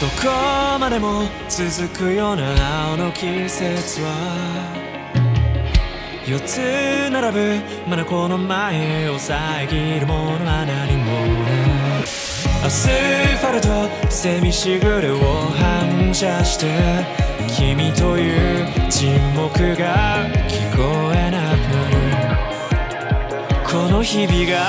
どこまでも続くような青の季節は四つ並ぶまだこの前を遮るものは何もないアスファルトセミしぐれを反射して君という沈黙が聞こえなくなるこの日々が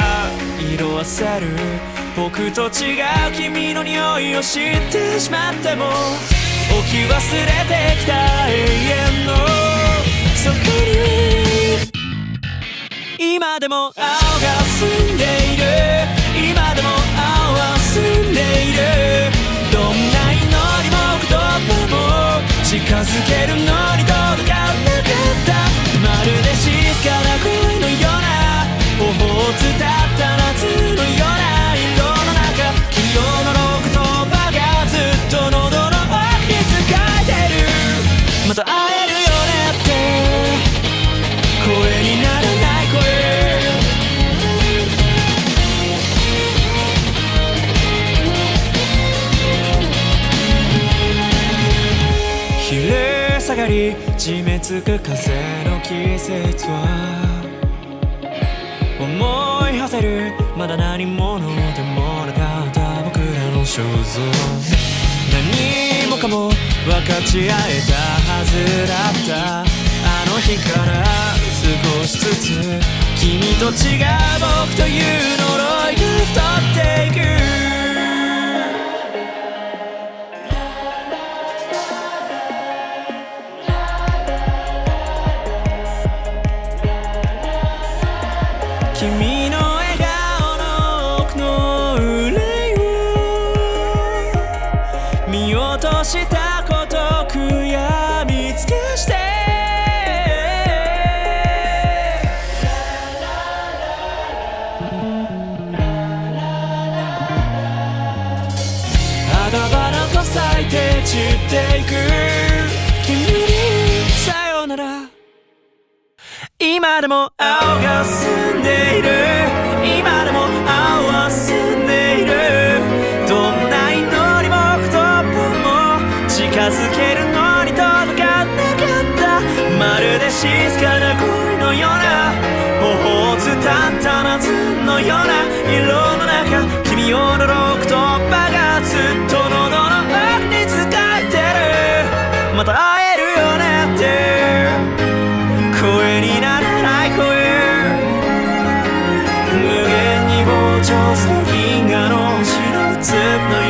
色あせる僕と違う君の匂いを知ってしまっても置き忘れてきた永遠のそこに今でも青が下がり締め付く風の季節は。思い馳せるまだ何者でもなかった。僕らの肖像。何もかも分かち合えたはずだった。あの日から少しずつ君と違う僕という呪いが太ってい君の笑顔の奥の憂いを見落としたこと悔やみつけして。花々と咲いて散っていく。君今でも青が澄んでいる。今でも青は澄んでいる。どんな祈りも言葉も近づけるのに届かなかった。まるで静かな調査銀河の星の